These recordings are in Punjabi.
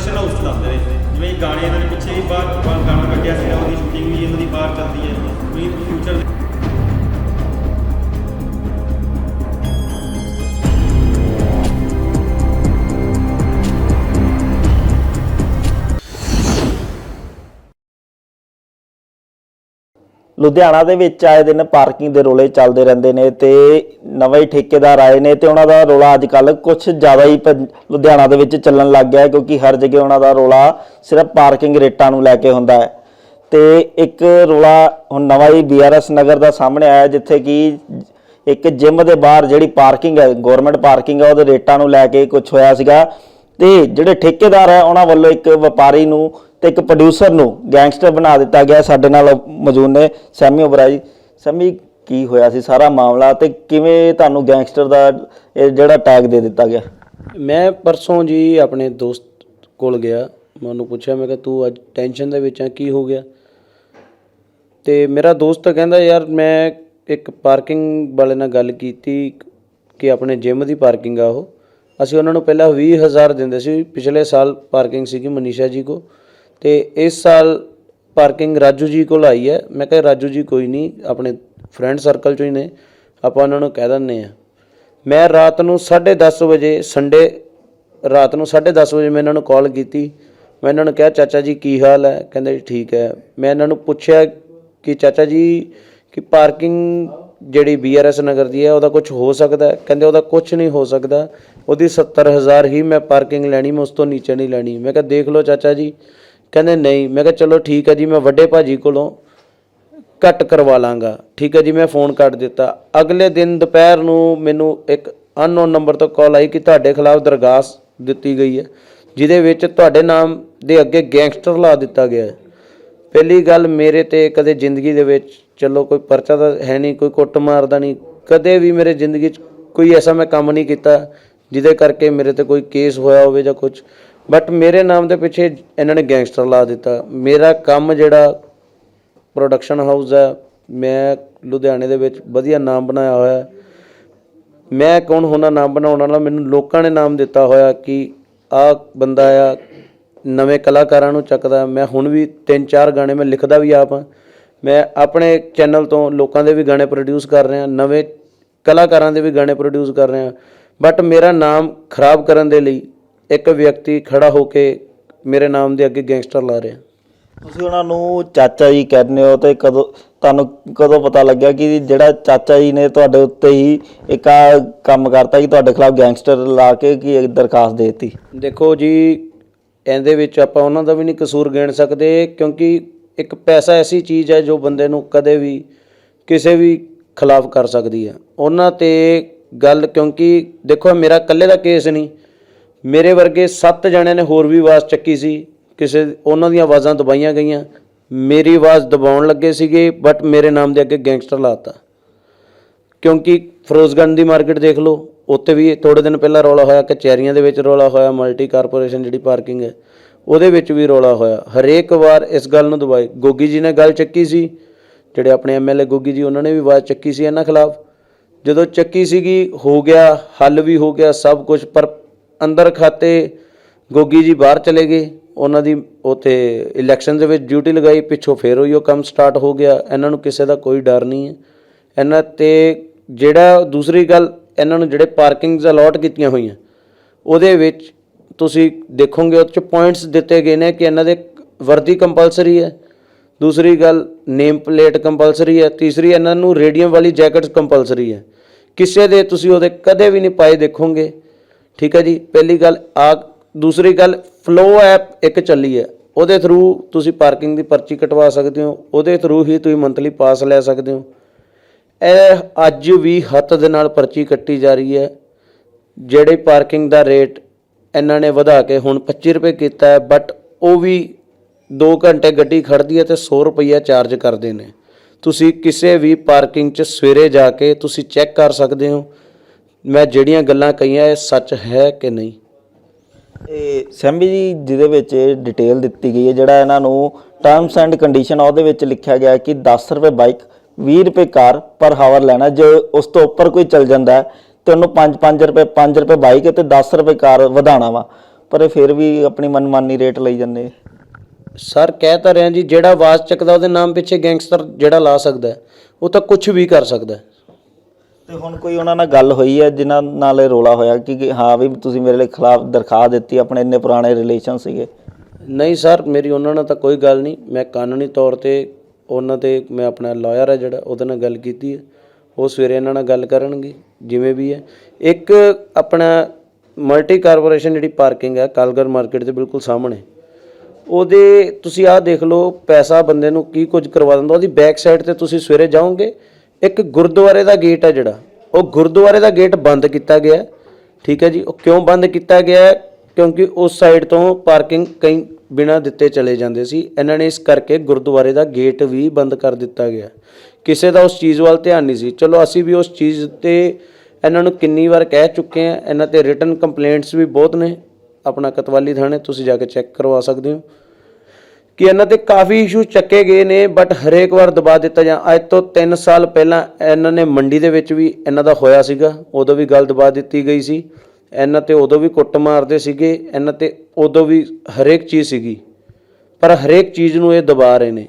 ਪ੍ਰੋਡਕਸ਼ਨ ਹਾਊਸ ਚਲਾਉਂਦੇ ਨੇ। ਜਿਵੇਂ ਗਾਣੇ ਇਹਨਾਂ ਨੇ ਪਿੱਛੇ ਵੀ ਬਾਹਰ ਗਾਣਾ ਕੱਢਿਆ ਸੀਗਾ, ਉਹਦੀ ਸ਼ੂਟਿੰਗ ਵੀ ਇਹਨਾਂ ਦੀ ਬਾਹਰ ਚੱਲਦੀ ਹੈ। ਵੀ ਫਿਊਚਰ ਲੁਧਿਆਣਾ ਦੇ ਵਿੱਚ ਆਏ ਦਿਨ ਪਾਰਕਿੰਗ ਦੇ ਰੋਲੇ ਚੱਲਦੇ ਰਹਿੰਦੇ ਨੇ ਤੇ ਨਵੇਂ ਹੀ ਠੇਕੇਦਾਰ ਆਏ ਨੇ ਤੇ ਉਹਨਾਂ ਦਾ ਰੋਲਾ ਅੱਜ ਕੱਲ ਕੁਝ ਜ਼ਿਆਦਾ ਹੀ ਪੰ- ਲੁਧਿਆਣਾ ਦੇ ਵਿੱਚ ਚੱਲਣ ਲੱਗ ਗਿਆ ਕਿਉਂਕਿ ਹਰ ਜਗ੍ਹਾ ਉਹਨਾਂ ਦਾ ਰੋਲਾ ਸਿਰਫ ਪਾਰਕਿੰਗ ਰੇਟਾਂ ਨੂੰ ਲੈ ਕੇ ਹੁੰਦਾ ਹੈ। ਤੇ ਇੱਕ ਰੋਲਾ ਹੁਣ ਨਵਾਂ ਹੀ ਬੀਆਰਐਸ ਨਗਰ ਦਾ ਸਾਹਮਣੇ ਆਇਆ, ਜਿੱਥੇ ਕਿ ਇੱਕ ਜਿਮ ਦੇ ਬਾਹਰ ਜਿਹੜੀ ਪਾਰਕਿੰਗ ਹੈ ਗਵਰਨਮੈਂਟ ਪਾਰਕਿੰਗ ਹੈ, ਉਹਦੇ ਰੇਟਾਂ ਨੂੰ ਲੈ ਕੇ ਕੁਝ ਹੋਇਆ ਸੀਗਾ। ਤੇ ਜਿਹੜੇ ਠੇਕੇਦਾਰ ਹੈ, ਉਹਨਾਂ ਵੱਲੋਂ ਇੱਕ ਵਪਾਰੀ ਨੂੰ ਤੇ ਇੱਕ ਪ੍ਰੋਡਿਊਸਰ ਨੂੰ ਗੈਂਗਸਟਰ ਬਣਾ ਦਿੱਤਾ ਗਿਆ ਸਾਡੇ ਨਾਲ ਮੌਜੂਦ ਨੇ, ਸੈਮੀ ਓਬਰਾ ਸੈਮੀ, ਕੀ ਹੋਇਆ ਸੀ ਸਾਰਾ ਮਾਮਲਾ ਤੇ ਕਿਵੇਂ ਤੁਹਾਨੂੰ ਗੈਂਗਸਟਰ ਦਾ ਇਹ ਜਿਹੜਾ ਟੈਗ ਦੇ ਦਿੱਤਾ ਗਿਆ? ਮੈਂ ਪਰਸੋਂ ਜੀ ਆਪਣੇ ਦੋਸਤ ਕੋਲ ਗਿਆ, ਮੈਂ ਉਹਨੂੰ ਪੁੱਛਿਆ, ਮੈਂ ਕਿਹਾ ਤੂੰ ਅੱਜ ਟੈਨਸ਼ਨ ਦੇ ਵਿੱਚ ਆ, ਕੀ ਹੋ ਗਿਆ? ਤੇ ਮੇਰਾ ਦੋਸਤ ਕਹਿੰਦਾ, ਯਾਰ, ਮੈਂ ਇੱਕ ਪਾਰਕਿੰਗ ਵਾਲੇ ਨਾਲ ਗੱਲ ਕੀਤੀ ਕਿ ਆਪਣੇ ਜਿਮ ਦੀ ਪਾਰਕਿੰਗ ਆ ਉਹ। ਅਸੀਂ ਉਹਨਾਂ ਨੂੰ ਪਹਿਲਾਂ 20000 ਦਿੰਦੇ ਸੀ, ਪਿਛਲੇ ਸਾਲ ਪਾਰਕਿੰਗ ਸੀਗੀ ਮਨੀਸ਼ਾ ਜੀ ਕੋ ਤੇ ਇਸ ਸਾਲ ਪਾਰਕਿੰਗ ਰਾਜੂ ਜੀ ਕੋਲ ਆਈ ਹੈ। ਮੈਂ ਕਿਹਾ, ਰਾਜੂ ਜੀ, ਕੋਈ ਨਹੀਂ, ਆਪਣੇ ਫਰੈਂਡ ਸਰਕਲ ਚੋਂ ਹੀ ਨੇ। ਆਪਾਂ ਉਹਨਾਂ ਨੂੰ ਕਹਿ ਦਿੰਦੇ ਆ ਮੈਂ ਰਾਤ ਨੂੰ 10:30 ਵਜੇ ਸੰਡੇ ਰਾਤ ਨੂੰ 10:30 ਵਜੇ ਮੈਂ ਇਹਨਾਂ ਨੂੰ ਕਾਲ ਕੀਤੀ। ਮੈਂ ਇਹਨਾਂ ਨੂੰ ਕਿਹਾ, ਚਾਚਾ ਜੀ, ਕੀ ਹਾਲ ਹੈ? ਕਹਿੰਦੇ ਜੀ ਠੀਕ ਹੈ। ਮੈਂ ਇਹਨਾਂ ਨੂੰ ਪੁੱਛਿਆ ਕਿ, ਚਾਚਾ ਜੀ, ਕਿ ਪਾਰਕਿੰਗ ਜਿਹੜੀ ਬੀਆਰਐਸ ਨਗਰ ਦੀ ਹੈ, ਉਹਦਾ ਕੁਝ ਹੋ ਸਕਦਾ ਕਹਿੰਦੇ, ਉਹਦਾ ਕੁਝ ਨਹੀਂ ਹੋ ਸਕਦਾ। ਉਹਦੀ 70000 ਹੀ ਮੈਂ ਪਾਰਕਿੰਗ ਲੈਣੀ, ਮੈਂ ਉਸ ਤੋਂ ਨੀਚੇ ਨਹੀਂ ਲੈਣੀ। ਮੈਂ ਕਿਹਾ, ਦੇਖ ਲਓ ਚਾਚਾ ਜੀ ਕਹਿੰਦੇ ਨਹੀਂ। ਮੈਂ ਕਿਹਾ ਚਲੋ ਠੀਕ ਹੈ ਜੀ, ਮੈਂ ਵੱਡੇ ਭਾਜੀ ਕੋਲੋਂ ਕੱਟ ਕਰਵਾ ਲਾਂਗਾ। ਠੀਕ ਹੈ ਜੀ, ਮੈਂ ਫੋਨ ਕੱਟ ਦਿੱਤਾ। ਅਗਲੇ ਦਿਨ ਦੁਪਹਿਰ ਨੂੰ ਮੈਨੂੰ ਇੱਕ ਅਨਨੋਨ ਨੰਬਰ ਤੋਂ ਕਾਲ ਆਈ ਕਿ ਤੁਹਾਡੇ ਖਿਲਾਫ ਦਰਗਾਸ ਦਿੱਤੀ ਗਈ ਹੈ, ਜਿਹਦੇ ਵਿੱਚ ਤੁਹਾਡੇ ਨਾਮ ਦੇ ਅੱਗੇ ਗੈਂਗਸਟਰ ਲਾ ਦਿੱਤਾ ਗਿਆ ਹੈ। ਪਹਿਲੀ ਗੱਲ ਮੇਰੇ ਤੇ ਕਦੇ ਜ਼ਿੰਦਗੀ ਦੇ ਵਿੱਚ ਚਲੋ ਕੋਈ ਪਰਚਾ ਤਾਂ ਹੈ ਨਹੀਂ, ਕੋਈ ਕੁੱਟ ਮਾਰਦਾ ਨਹੀਂ। ਕਦੇ ਵੀ ਮੇਰੇ ਜ਼ਿੰਦਗੀ 'ਚ ਕੋਈ ਐਸਾ ਮੈਂ ਕੰਮ ਨਹੀਂ ਕੀਤਾ, ਜਿਹਦੇ ਕਰਕੇ ਮੇਰੇ ਤੇ ਕੋਈ ਕੇਸ ਹੋਇਆ ਹੋਵੇ ਜਾਂ ਕੁਝ ਬਟ ਮੇਰੇ ਨਾਮ ਦੇ ਪਿੱਛੇ ਇਹਨਾਂ ਨੇ ਗੈਂਗਸਟਰ ਲਾ ਦਿੱਤਾ। ਮੇਰਾ ਕੰਮ ਜਿਹੜਾ ਪ੍ਰੋਡਕਸ਼ਨ ਹਾਊਸ ਹੈ, ਮੈਂ ਲੁਧਿਆਣੇ ਦੇ ਵਿੱਚ ਵਧੀਆ ਨਾਮ ਬਣਾਇਆ ਹੋਇਆ ਮੈਂ ਕੌਣ ਹੋਣਾ ਨਾਮ ਬਣਾਉਣ ਵਾਲਾ? ਮੈਨੂੰ ਲੋਕਾਂ ਨੇ ਨਾਮ ਦਿੱਤਾ ਹੋਇਆ ਕਿ ਆ ਬੰਦਾ ਆ, ਨਵੇਂ ਕਲਾਕਾਰਾਂ ਨੂੰ ਚੱਕਦਾ। ਮੈਂ ਹੁਣ ਵੀ ਤਿੰਨ ਚਾਰ ਗਾਣੇ ਮੈਂ ਲਿਖਦਾ ਵੀ ਆਪ ਹਾਂ। ਮੈਂ ਆਪਣੇ ਚੈਨਲ ਤੋਂ ਲੋਕਾਂ ਦੇ ਵੀ ਗਾਣੇ ਪ੍ਰੋਡਿਊਸ ਕਰ ਰਿਹਾ, ਨਵੇਂ ਕਲਾਕਾਰਾਂ ਦੇ ਵੀ ਗਾਣੇ ਪ੍ਰੋਡਿਊਸ ਕਰ ਰਿਹਾ। ਬਟ ਮੇਰਾ ਨਾਮ ਖਰਾਬ ਕਰਨ ਦੇ ਲਈ ਇੱਕ ਵਿਅਕਤੀ ਖੜਾ ਹੋ ਕੇ ਮੇਰੇ ਨਾਮ ਦੇ ਅੱਗੇ ਗੈਂਗਸਟਰ ਲਾ ਰਿਹਾ। ਤੁਸੀਂ ਉਹਨਾਂ ਨੂੰ ਚਾਚਾ ਜੀ ਕਹਿੰਦੇ ਹੋ ਤੇ ਕਦੋਂ ਤੁਹਾਨੂੰ ਕਦੋਂ ਪਤਾ ਲੱਗਿਆ ਕਿ ਜਿਹੜਾ ਚਾਚਾ ਜੀ ਨੇ ਤੁਹਾਡੇ ਉੱਤੇ ਹੀ ਇੱਕ ਆ ਕੰਮ ਕਰਤਾ ਕਿ ਤੁਹਾਡੇ ਖਿਲਾਫ ਗੈਂਗਸਟਰ ਲਾ ਕੇ ਕੀ ਇੱਕ ਦਰਖਾਸਤ ਦੇ ਦਿੱਤੀ? ਦੇਖੋ ਜੀ ਇਹਦੇ ਵਿੱਚ ਆਪਾਂ ਉਹਨਾਂ ਦਾ ਵੀ ਨਹੀਂ ਕਸੂਰ ਗਿਣ ਸਕਦੇ ਕਿਉਂਕਿ ਇੱਕ ਪੈਸਾ ਐਸੀ ਚੀਜ਼ ਹੈ ਜੋ ਬੰਦੇ ਨੂੰ ਕਦੇ ਵੀ ਕਿਸੇ ਵੀ ਖਿਲਾਫ ਕਰ ਸਕਦੀ ਹੈ। ਉਹਨਾਂ ਤੇ ਗੱਲ ਕਿਉਂਕਿ ਦੇਖੋ ਮੇਰਾ ਇਕੱਲੇ ਦਾ ਕੇਸ ਨਹੀਂ। ਮੇਰੇ ਵਰਗੇ 7 ਜਣਿਆਂ ਨੇ ਹੋਰ ਵੀ ਆਵਾਜ਼ ਚੱਕੀ ਸੀ। ਕਿਸੇ ਉਹਨਾਂ ਦੀਆਂ ਆਵਾਜ਼ਾਂ ਦਬਾਈਆਂ ਗਈਆਂ। ਮੇਰੀ ਆਵਾਜ਼ ਦਬਾਉਣ ਲੱਗੇ ਸੀਗੇ ਬਟ ਮੇਰੇ ਨਾਮ ਦੇ ਅੱਗੇ ਗੈਂਗਸਟਰ ਲਾਤਾ ਕਿਉਂਕਿ ਫਿਰੋਜ਼ਗੰਜ ਦੀ ਮਾਰਕੀਟ ਦੇਖ ਲਓ, ਉੱਥੇ ਵੀ ਥੋੜੇ ਦਿਨ ਪਹਿਲਾਂ ਰੌਲਾ ਹੋਇਆ, ਕਚਹਿਰੀਆਂ ਦੇ ਵਿੱਚ ਰੌਲਾ ਹੋਇਆ ਮਲਟੀ ਕਾਰਪੋਰੇਸ਼ਨ ਜਿਹੜੀ ਪਾਰਕਿੰਗ ਹੈ, ਉਹਦੇ ਵਿੱਚ ਵੀ ਰੌਲਾ ਹੋਇਆ। ਹਰੇਕ ਵਾਰ ਇਸ ਗੱਲ ਨੂੰ ਦਬਾਏ। ਗੋਗੀ ਜੀ ਨੇ ਗੱਲ ਚੱਕੀ ਸੀ, ਜਿਹੜੇ ਆਪਣੇ ਐਮਐਲਏ ਗੋਗੀ ਜੀ, ਉਹਨਾਂ ਨੇ ਵੀ ਆਵਾਜ਼ ਚੱਕੀ ਸੀ ਇਹਨਾਂ ਖਿਲਾਫ। ਜਦੋਂ ਚੱਕੀ ਸੀਗੀ, ਹੋ ਗਿਆ, ਹੱਲ ਵੀ ਹੋ ਗਿਆ ਸਭ ਕੁਝ ਪਰ ਅੰਦਰ ਖਾਤੇ ਗੋਗੀ ਜੀ ਬਾਹਰ ਚਲੇ ਗਏ। ਉਹਨਾਂ ਦੀ ਉਥੇ ਇਲੈਕਸ਼ਨ ਦੇ ਵਿੱਚ ਡਿਊਟੀ ਲਗਾਈ, ਪਿੱਛੋਂ ਫੇਰ ਉਹੀ ਉਹ ਕੰਮ ਸਟਾਰਟ ਹੋ ਗਿਆ। ਇਹਨਾਂ ਨੂੰ ਕਿਸੇ ਦਾ ਕੋਈ ਡਰ ਨਹੀਂ ਹੈ। ਇਹਨਾਂ ਤੇ ਜਿਹੜਾ ਦੂਸਰੀ ਗੱਲ, ਇਹਨਾਂ ਨੂੰ ਜਿਹੜੇ ਪਾਰਕਿੰਗਸ ਅਲਾਟ ਕੀਤੀਆਂ ਹੋਈਆਂ, ਉਹਦੇ ਵਿੱਚ ਤੁਸੀਂ ਦੇਖੋਗੇ, ਉਹ 'ਚ ਪੁਆਇੰਟਸ ਦਿੱਤੇ ਗਏ ਨੇ ਕਿ ਇਹਨਾਂ ਦੇ ਵਰਦੀ ਕੰਪਲਸਰੀ ਹੈ। ਦੂਸਰੀ ਗੱਲ ਨੇਮ ਪਲੇਟ ਕੰਪਲਸਰੀ ਹੈ। ਤੀਸਰੀ, ਇਹਨਾਂ ਨੂੰ ਰੇਡੀਅਮ ਵਾਲੀ ਜੈਕਟਸ ਕੰਪਲਸਰੀ ਹੈ। ਕਿਸੇ ਦੇ ਤੁਸੀਂ ਉਹਦੇ ਕਦੇ ਵੀ ਨਹੀਂ ਪਾਏ ਦੇਖੋਗੇ। ਠੀਕ ਹੈ ਜੀ, ਪਹਿਲੀ ਗੱਲ, ਆ ਦੂਸਰੀ ਗੱਲ ਫਲੋ ਐਪ ਇੱਕ ਚੱਲੀ ਹੈ। ਉਹਦੇ ਥਰੂ ਤੁਸੀਂ ਪਾਰਕਿੰਗ ਦੀ ਪਰਚੀ ਕਟਵਾ ਸਕਦੇ ਹੋ, ਉਹਦੇ ਥਰੂ ਹੀ ਤੁਸੀਂ ਮੰਥਲੀ ਪਾਸ ਲੈ ਸਕਦੇ ਹੋ। ਇਹ ਅੱਜ ਵੀ ਹੱਥ ਦੇ ਨਾਲ ਪਰਚੀ ਕੱਟੀ ਜਾ ਰਹੀ ਹੈ। ਜਿਹੜੇ ਪਾਰਕਿੰਗ ਦਾ ਰੇਟ ਇਹਨਾਂ ਨੇ ਵਧਾ ਕੇ ਹੁਣ 25 ਰੁਪਏ ਕੀਤਾ ਹੈ ਬਟ ਉਹ ਵੀ 2 ਘੰਟੇ ਗੱਡੀ ਖੜਦੀ ਹੈ ਤੇ 100 ਰੁਪਈਆ ਚਾਰਜ ਕਰਦੇ ਨੇ। ਤੁਸੀਂ ਕਿਸੇ ਵੀ ਪਾਰਕਿੰਗ 'ਚ ਸਵੇਰੇ ਜਾ ਕੇ ਤੁਸੀਂ ਚੈੱਕ ਕਰ ਸਕਦੇ ਹੋ। ਮੈਂ ਜਿਹੜੀਆਂ ਗੱਲਾਂ ਕਹੀਆਂ ਇਹ ਸੱਚ ਹੈ ਕਿ ਨਹੀਂ? ਇਹ ਸੈਂਬੀ ਜੀ ਜਿਹਦੇ ਵਿੱਚ ਡਿਟੇਲ ਦਿੱਤੀ ਗਈ ਹੈ ਜਿਹੜਾ ਇਹਨਾਂ ਨੂੰ ਟਰਮਸ ਐਂਡ ਕੰਡੀਸ਼ਨ ਉਹਦੇ ਵਿੱਚ ਲਿਖਿਆ ਗਿਆ ਕਿ 10 ਰੁਪਏ ਬਾਈਕ 20 ਰੁਪਏ ਕਾਰ ਪਰ ਹਾਵਰ ਲੈਣਾ ਜੇ ਉਸ ਤੋਂ ਉੱਪਰ ਕੋਈ ਚੱਲ ਜਾਂਦਾ ਹੈ ਤੇ ਉਹਨੂੰ 5-5 ਰੁਪਏ 5 ਰੁਪਏ ਬਾਈਕ ਤੇ 10 ਰੁਪਏ ਕਾਰ ਵਧਾਣਾ ਵਾ। ਪਰ ਇਹ ਫਿਰ ਵੀ ਆਪਣੀ ਮਨਮਾਨੀ ਰੇਟ ਲਈ ਜਾਂਦੇ ਸਰ ਕਹਿ ਤਾਂ ਰਿਹਾ ਜੀ ਜਿਹੜਾ ਆਵਾਜ਼ ਚੱਕਦਾ ਉਹਦੇ ਨਾਮ ਪਿੱਛੇ ਗੈਂਗਸਟਰ ਜਿਹੜਾ ਲਾ ਸਕਦਾ ਉਹ ਤਾਂ ਕੁਝ ਵੀ ਕਰ ਸਕਦਾ। ਤੇ ਹੁਣ ਕੋਈ ਉਹਨਾਂ ਨਾਲ ਗੱਲ ਹੋਈ ਹੈ, ਜਿਨ੍ਹਾਂ ਨਾਲ ਇਹ ਰੋਲਾ ਹੋਇਆ ਕਿ ਕਿ ਹਾਂ ਵੀ ਤੁਸੀਂ ਮੇਰੇ ਲਈ ਖਿਲਾਫ ਦਰਖਾਸਤ ਦਿੱਤੀ, ਆਪਣੇ ਇੰਨੇ ਪੁਰਾਣੇ ਰਿਲੇਸ਼ਨ ਸੀਗੇ? ਨਹੀਂ ਸਰ, ਮੇਰੀ ਉਹਨਾਂ ਨਾਲ ਤਾਂ ਕੋਈ ਗੱਲ ਨਹੀਂ। ਮੈਂ ਕਾਨੂੰਨੀ ਤੌਰ ਤੇ ਉਹਨਾਂ ਤੇ ਮੈਂ ਆਪਣਾ ਲਾਇਰ ਹੈ ਜਿਹੜਾ, ਉਹਦੇ ਨਾਲ ਗੱਲ ਕੀਤੀ ਹੈ। ਉਹ ਸਵੇਰੇ ਇਹਨਾਂ ਨਾਲ ਗੱਲ ਕਰਨਗੇ, ਜਿਵੇਂ ਵੀ ਹੈ। ਇੱਕ ਆਪਣਾ ਮਲਟੀ ਕਾਰਪੋਰੇਸ਼ਨ ਜਿਹੜੀ ਪਾਰਕਿੰਗ ਹੈ ਕਾਲਗਰ ਮਾਰਕੀਟ ਦੇ ਬਿਲਕੁਲ ਸਾਹਮਣੇ। ਉਹਦੇ ਤੁਸੀਂ ਆਹ ਦੇਖ ਲਓ, ਪੈਸਾ ਬੰਦੇ ਨੂੰ ਕੀ ਕੁਝ ਕਰਵਾ ਦਿੰਦਾ, ਉਹਦੀ ਬੈਕ ਸਾਈਡ ਤੇ ਤੁਸੀਂ ਸਵੇਰੇ ਜਾਓਗੇ ਇੱਕ ਗੁਰਦੁਆਰੇ ਦਾ ਗੇਟ ਹੈ ਜਿਹੜਾ, ਉਹ ਗੁਰਦੁਆਰੇ ਦਾ ਗੇਟ ਬੰਦ ਕੀਤਾ ਗਿਆ ਠੀਕ ਹੈ ਜੀ, ਉਹ ਕਿਉਂ ਬੰਦ ਕੀਤਾ ਗਿਆ ਕਿਉਂਕਿ ਉਸ ਸਾਈਡ ਤੋਂ ਪਾਰਕਿੰਗ ਕਈ ਬਿਨਾਂ ਦਿੱਤੇ ਚਲੇ ਜਾਂਦੇ ਸੀ। ਇਹਨਾਂ ਨੇ ਇਸ ਕਰਕੇ ਗੁਰਦੁਆਰੇ ਦਾ ਗੇਟ ਵੀ ਬੰਦ ਕਰ ਦਿੱਤਾ ਗਿਆ ਕਿਸੇ ਦਾ ਉਸ ਚੀਜ਼ ਵੱਲ ਧਿਆਨ ਨਹੀਂ ਸੀ। ਚਲੋ, ਅਸੀਂ ਵੀ ਉਸ ਚੀਜ਼ ਤੇ ਇਹਨਾਂ ਨੂੰ ਕਿੰਨੀ ਵਾਰ ਕਹਿ ਚੁੱਕੇ ਆ ਇਹਨਾਂ ਤੇ ਰਿਟਨ ਕੰਪਲੇਂਟਸ ਵੀ ਬਹੁਤ ਨੇ। ਆਪਣਾ ਕਤਵਾਲੀ ਥਾਣੇ ਤੁਸੀਂ ਜਾ ਕੇ ਚੈੱਕ ਕਰਵਾ ਸਕਦੇ ਹੋ। ਕਿ ਇਹਨਾਂ ਤੇ ਕਾਫੀ ਇਸ਼ੂ ਚੱਕੇ ਗਏ ਨੇ ਬਟ ਹਰੇਕ ਵਾਰ ਦਬਾ ਦਿੱਤਾ ਜਾਂ ਅੱਜ ਤੋਂ 3 ਸਾਲ ਪਹਿਲਾਂ ਇਹਨਾਂ ਨੇ ਮੰਡੀ ਦੇ ਵਿੱਚ ਵੀ ਇਹਨਾਂ ਦਾ ਹੋਇਆ ਸੀਗਾ ਉਦੋਂ ਵੀ ਗੱਲ ਦਬਾ ਦਿੱਤੀ ਗਈ ਸੀ। ਇਹਨਾਂ ਤੇ ਉਦੋਂ ਵੀ ਕੁੱਟ ਮਾਰਦੇ ਸੀਗੇ ਇਹਨਾਂ ਤੇ ਉਦੋਂ ਵੀ ਹਰੇਕ ਚੀਜ਼ ਸੀਗੀ ਪਰ ਹਰੇਕ ਚੀਜ਼ ਨੂੰ ਇਹ ਦਬਾ ਰਹੇ ਨੇ।